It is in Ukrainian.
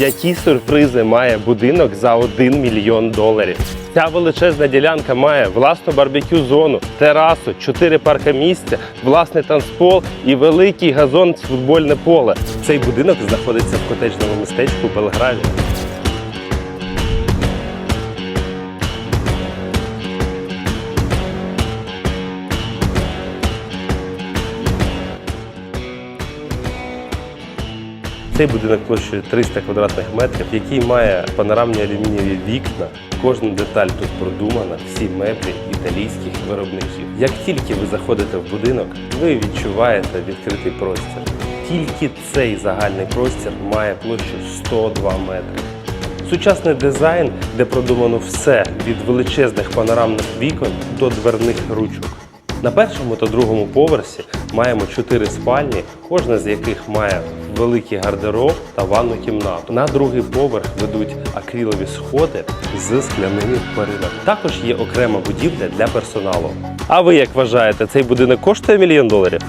Які сюрпризи має будинок за 1 мільйон доларів? Ця величезна ділянка має власну барбекю зону, терасу, 4 паркомісця, власний танцпол і великий газон з футбольне поле. Цей будинок знаходиться в котеджному містечку Белграді. Цей будинок площею 300 квадратних метрів, який має панорамні алюмінієві вікна. Кожна деталь тут продумана, всі меблі італійських виробників. Як тільки ви заходите в будинок, ви відчуваєте відкритий простір. Тільки цей загальний простір має площу 102 метри. Сучасний дизайн, де продумано все від величезних панорамних вікон до дверних ручок. На першому та другому поверсі маємо чотири спальні, кожна з яких має великий гардероб та ванну кімнату. На другий поверх ведуть акрилові сходи з скляними перилами. Також є окрема будівля для персоналу. А ви як вважаєте, цей будинок коштує мільйон доларів?